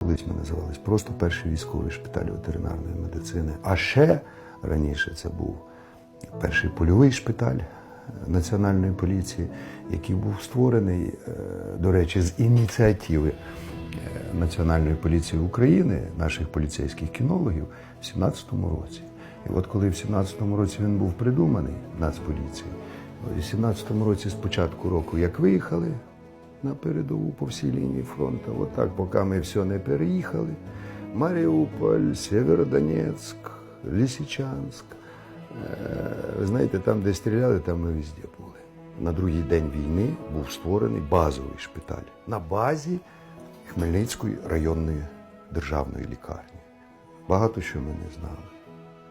Колись ми називались просто перший військовий шпиталь ветеринарної медицини. А ще раніше це був перший польовий шпиталь Національної поліції, який був створений, е, до речі, з ініціативи е, Національної поліції України, наших поліцейських кінологів, в 17-му році. І от коли в 17-му році він був придуманий, Нацполіції, в 17-му році з початку року, як виїхали на передову по всій лінії фронту, отак, поки ми все не переїхали, Маріуполь, Сєвєродонецьк, Лисичанськ, Е, Ви знаєте, там, де стріляли, там ми везде були. На другий день війни був створений базовий шпиталь на базі Хмельницької районної державної лікарні. Багато що ми не знали.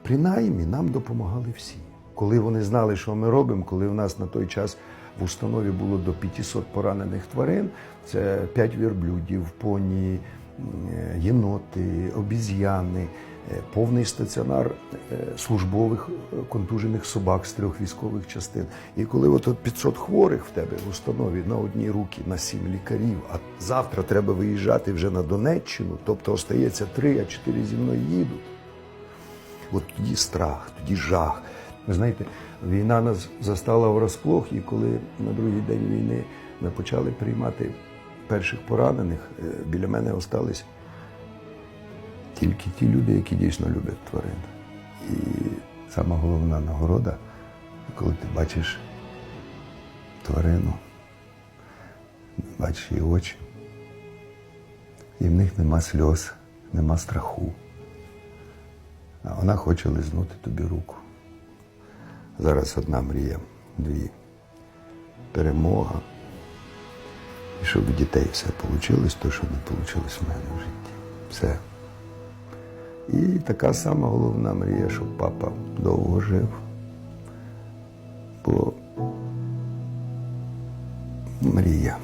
Принаймні нам допомагали всі. Коли вони знали, що ми робимо, коли в нас на той час в установі було до 500 поранених тварин, це 5 верблюдів, поні, єноти, обіз'яни, е, повний стаціонар е, службових е, контужених собак з трьох військових частин. І коли от 500 хворих в тебе в установі на одні руки, на сім лікарів, а завтра треба виїжджати вже на Донеччину, тобто остається три, а чотири зі мною їдуть. От тоді страх, тоді жах. Ви знаєте, війна нас застала врасплох, і коли на другий день війни ми почали приймати перших поранених, е, біля мене остались тільки ті люди, які дійсно люблять тварин. І сама головна нагорода, коли ти бачиш тварину, бачиш її очі, і в них нема сльоз, нема страху. А вона хоче лизнути тобі руку. Зараз одна мрія, дві. Перемога. І щоб в дітей все вийшло, то, що не вийшло в мене в житті. Все. І така сама головна мрія, щоб папа довго жив. Бо мрія.